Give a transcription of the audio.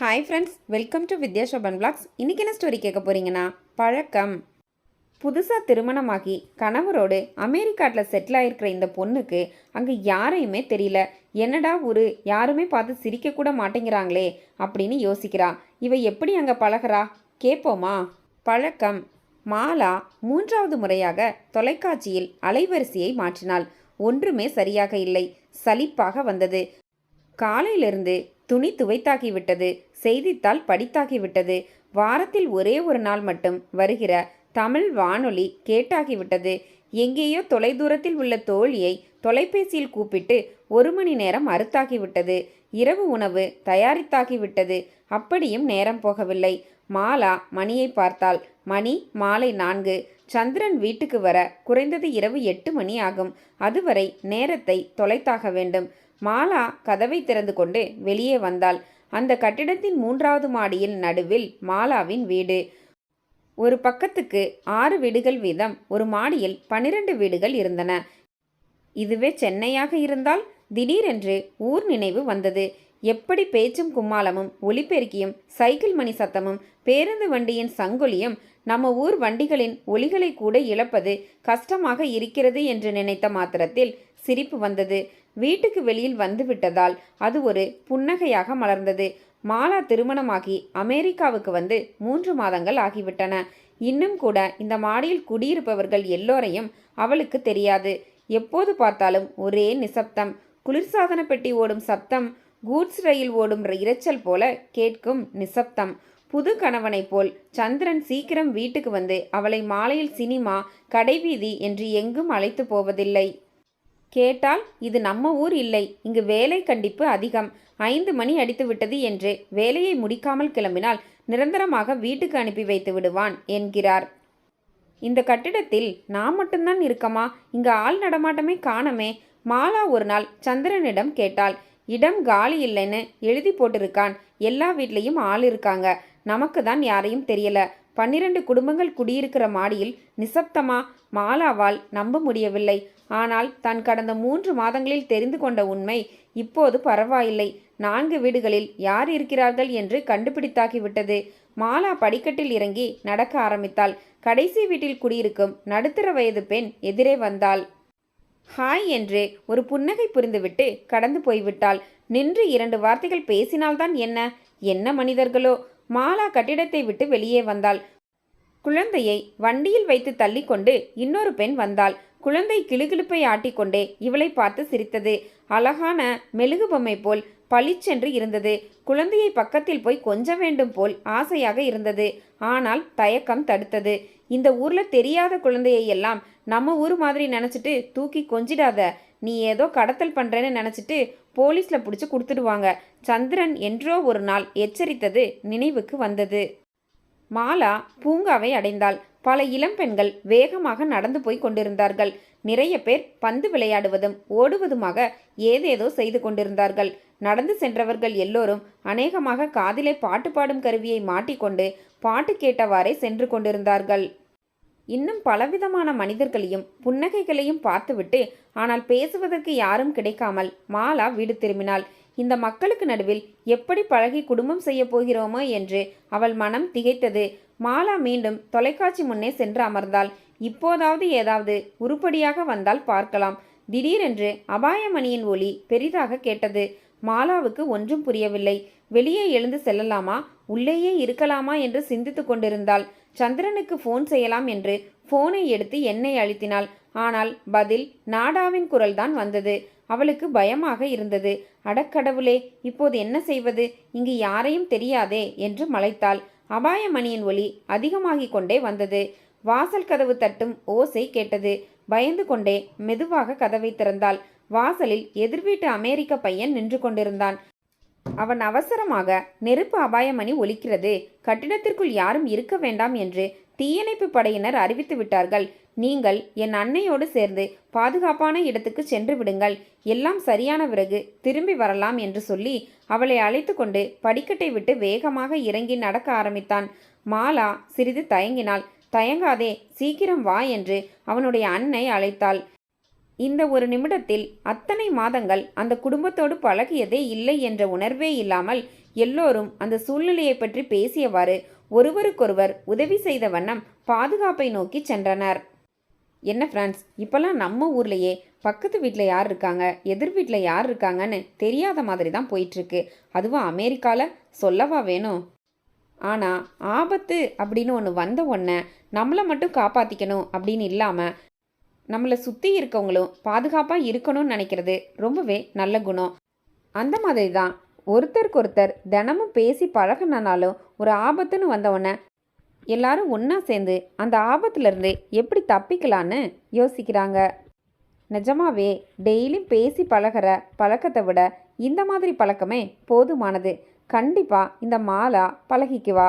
Hi friends welcome to Vidya Shoban blogs இன்றைக்கி என்ன story கேட்க போகிறீங்கன்னா பழக்கம். புதுசாக திருமணமாகி கணவரோடு அமெரிக்காட்டில் செட்டில் ஆகிருக்கிற இந்த பொண்ணுக்கு அங்கே யாரையுமே தெரியல. என்னடா ஒரு யாருமே பார்த்து சிரிக்கக்கூட மாட்டேங்கிறாங்களே அப்படின்னு யோசிக்கிறா. இவ எப்படி அங்கே பழகுறா? கேட்போமா பழக்கம். மாலா மூன்றாவது முறையாக தொலைக்காட்சியில் அலைவரிசையை மாற்றினாள். ஒன்றுமே சரியாக இல்லை. சலிப்பாக வந்தது. காலையிலிருந்து துணி துவைத்தாகிவிட்டது செய்தித்தாள் படித்தாகிவிட்டது. வாரத்தில் ஒரே ஒரு நாள் மட்டும் வருகிற தமிழ் வானொலி கேட்டாகிவிட்டது. எங்கேயோ தொலைதூரத்தில் உள்ள தோழியை தொலைபேசியில் கூப்பிட்டு ஒரு மணி நேரம் அறுத்தாகிவிட்டது. இரவு உணவு தயாரித்தாகிவிட்டது. அப்படியும் நேரம் போகவில்லை. மாலா மணியை பார்த்தாள். மணி மாலை நான்கு. சந்திரன் வீட்டுக்கு வர குறைந்தது இரவு எட்டு மணி ஆகும். அதுவரை நேரத்தை தொலைத்தாக வேண்டும். மாலா கதவை திறந்து கொண்டு வெளியே வந்தாள். அந்த கட்டிடத்தின் மூன்றாவது மாடியில் நடுவில் மாலாவின் வீடு. ஒரு பக்கத்துக்கு ஆறு வீடுகள் வீதம் ஒரு மாடியில் பன்னிரண்டு வீடுகள் இருந்தன. இதுவே சென்னையாக இருந்தால் திடீரென்று ஊர் நினைவு வந்தது. எப்படி பேச்சும் கும்மாளமும் ஒலிபெருக்கியும் சைக்கிள் மணி சத்தமும் பேருந்து வண்டியின் சங்கொலியும் நம்ம ஊர் வண்டிகளின் ஒலிகளை கூட இழப்பது கஷ்டமாக இருக்கிறது என்று நினைத்த மாத்திரத்தில் சிரிப்பு வந்தது. வீட்டுக்கு வெளியில் வந்துவிட்டதால் அது ஒரு புன்னகையாக மலர்ந்தது. மாலா திருமணமாகி அமெரிக்காவுக்கு வந்து மூன்று மாதங்கள் ஆகிவிட்டன. இன்னும் கூட இந்த மாடியில் குடியிருப்பவர்கள் எல்லோரையும் அவளுக்கு தெரியாது. எப்போது பார்த்தாலும் ஒரே நிசப்தம். குளிர்சாதன பெட்டி ஓடும் சப்தம். கூட்ஸ் ரயில் ஓடும் இரைச்சல் போல கேட்கும் நிசப்தம். புது கணவனைப் போல் சந்திரன் சீக்கிரம் வீட்டுக்கு வந்து அவளை மாலையில் சினிமா கடைவீதி என்று எங்கும் அழைத்து போவதில்லை. கேட்டால் இது நம்ம ஊர் இல்லை. இங்கு வேலை கண்டிப்பு அதிகம். ஐந்து மணி அடித்து விட்டது என்று. வேலையை முடிக்காமல் கிளம்பினால் நிரந்தரமாக வீட்டுக்கு அனுப்பி வைத்து விடுவான் என்கிறார். இந்த கட்டிடத்தில் நான் மட்டும்தான் இருக்கமா? இங்கு ஆள் நடமாட்டமே காணமே. மாலா ஒரு நாள் சந்திரனிடம் கேட்டாள் இடம் காலி இல்லைன்னு எழுதி போட்டிருக்கான். எல்லா வீட்லேயும் ஆள் இருக்காங்க. நமக்கு தான் யாரையும் தெரியல. பன்னிரண்டு குடும்பங்கள் குடியிருக்கிற மாடியில் நிசப்தமா? மாலாவால் நம்ப முடியவில்லை. ஆனால் தான் கடந்த மூன்று மாதங்களில் தெரிந்து கொண்ட உண்மை இப்போது பரவாயில்லை. நான்கு வீடுகளில் யார் இருக்கிறார்கள் என்று கண்டுபிடித்தாகிவிட்டது. மாலா படிக்கட்டில் இறங்கி நடக்க ஆரம்பித்தாள். கடைசி வீட்டில் குடியிருக்கும் நடுத்தர வயது பெண் எதிரே வந்தாள். ஹாய் என்று ஒரு புன்னகை புரிந்துவிட்டு கடந்து போய்விட்டாள். நின்று இரண்டு வார்த்தைகள் பேசினால்தான் என்ன? என்ன மனிதர்களோ? மாலா கட்டிடத்தை விட்டு வெளியே வந்தாள். குழந்தையை வண்டியில் வைத்து தள்ளிக்கொண்டு இன்னொரு பெண் வந்தாள். குழந்தை கிளுகிழுப்பை ஆட்டிக்கொண்டே இவளை பார்த்து சிரித்தது. அழகான மெழுகு பொம்மை போல் பளிச்சென்று இருந்தது. குழந்தையை பக்கத்தில் போய் கொஞ்ச வேண்டும் போல் ஆசையாக இருந்தது. ஆனால் தயக்கம் தடுத்தது. இந்த ஊர்ல தெரியாத குழந்தையை எல்லாம் நம்ம ஊர் மாதிரி நினச்சிட்டு தூக்கி கொஞ்சிடாத. நீ ஏதோ கடத்தல் பண்ணுறேன்னு நினச்சிட்டு போலீஸில் பிடிச்சி கொடுத்துடுவாங்க. சந்திரன் என்றோ ஒரு நாள் எச்சரித்தது நினைவுக்கு வந்தது. மாலா பூங்காவை அடைந்தாள். பல இளம்பெண்கள் வேகமாக நடந்து போய் கொண்டிருந்தார்கள். நிறைய பேர் பந்து விளையாடுவதும் ஓடுவதுமாக ஏதேதோ செய்து கொண்டிருந்தார்கள். நடந்து சென்றவர்கள் எல்லோரும் அநேகமாக காதிலே பாட்டு பாடும் கருவியை மாட்டிக்கொண்டு பாட்டு கேட்டவாறே சென்று கொண்டிருந்தார்கள். இன்னும் பலவிதமான மனிதர்களையும் புன்னகைகளையும் பார்த்துவிட்டு ஆனால் பேசுவதற்கு யாரும் கிடைக்காமல் மாலா வீடு திரும்பினாள். இந்த மக்களுக்கு நடுவில் எப்படி பழகி குடும்பம் செய்ய போகிறோமோ என்று அவள் மனம் திகைத்தது. மாலா மீண்டும் தொலைக்காட்சி முன்னே சென்று அமர்ந்தாள். இப்போதாவது ஏதாவது உருப்படியாக வந்தால் பார்க்கலாம். திடீரென்று அபாயமணியின் ஒலி பெரிதாக கேட்டது. மாலாவுக்கு ஒன்றும் புரியவில்லை. வெளியே எழுந்து செல்லலாமா? உள்ளேயே இருக்கலாமா என்று சிந்தித்து கொண்டிருந்தாள். சந்திரனுக்கு ஃபோன் செய்யலாம் என்று ஃபோனை எடுத்து எண்ணெய் அழுத்தினாள். ஆனால் பதில் நாடாவின் குரல்தான் வந்தது. அவளுக்கு பயமாக இருந்தது. அடக்கடவுளே இப்போது என்ன செய்வது? இங்கு யாரையும் தெரியாதே என்று மலைத்தாள். அபாயமணியின் ஒலி அதிகமாகிக் கொண்டே வந்தது. வாசல் கதவு தட்டும் ஓசை கேட்டது. பயந்து கொண்டே மெதுவாக கதவை திறந்தாள். வாசலில் எதிர்வீட்டு அமெரிக்க பையன் நின்று கொண்டிருந்தான். அவன் அவசரமாக நெருப்பு அபாயமணி ஒலிக்கிறது கட்டிடத்திற்குள் யாரும் இருக்க வேண்டாம் என்று தீயணைப்பு படையினர் அறிவித்து விட்டார்கள். நீங்கள் என் அன்னையோடு சேர்ந்து பாதுகாப்பான இடத்துக்கு சென்று விடுங்கள். எல்லாம் சரியான பிறகு திரும்பி வரலாம் என்று சொல்லி அவளை அழைத்து கொண்டு படிக்கட்டை விட்டு வேகமாக இறங்கி நடக்க ஆரம்பித்தான். மாலா சிறிது தயங்கினாள். தயங்காதே சீக்கிரம் வா என்று அவனுடைய அன்னை அழைத்தாள். இந்த ஒரு நிமிடத்தில் அத்தனை மாதங்கள் அந்த குடும்பத்தோடு பழகியதே இல்லை என்ற உணர்வே இல்லாமல் எல்லோரும் அந்த சூழ்நிலையை பற்றி பேசியவாறு ஒருவருக்கொருவர் உதவி செய்த வண்ணம் பாதுகாப்பை நோக்கி சென்றனர். என்ன ஃப்ரெண்ட்ஸ் இப்போல்லாம் நம்ம ஊர்லேயே பக்கத்து வீட்டில் யார் இருக்காங்க எதிர் வீட்டில் யார் இருக்காங்கன்னு தெரியாத மாதிரி தான் போயிட்டுருக்கு அதுவும் அமெரிக்காவில் சொல்லவா வேணும் ஆனால் ஆபத்து அப்படின்னு ஒன்று வந்த உடனே நம்மளை மட்டும் காப்பாற்றிக்கணும் அப்படின்னு இல்லாமல் நம்மளை சுற்றி இருக்கவங்களும் பாதுகாப்பாக இருக்கணும்னு நினைக்கிறது ரொம்பவே நல்ல குணம். அந்த மாதிரி தான் ஒருத்தருக்கு ஒருத்தர் தினமும் பேசி பழகினாலும் ஒரு ஆபத்துன்னு வந்தவொடனே எல்லாரும் ஒன்றா சேர்ந்து அந்த ஆபத்துலேருந்து எப்படி தப்பிக்கலான்னு யோசிக்கிறாங்க. நிஜமாவே டெய்லியும் பேசி பழகிற பழக்கத்தை விட இந்த மாதிரி பழக்கமே போதுமானது. கண்டிப்பாக இந்த மாலா பழகிக்குவா.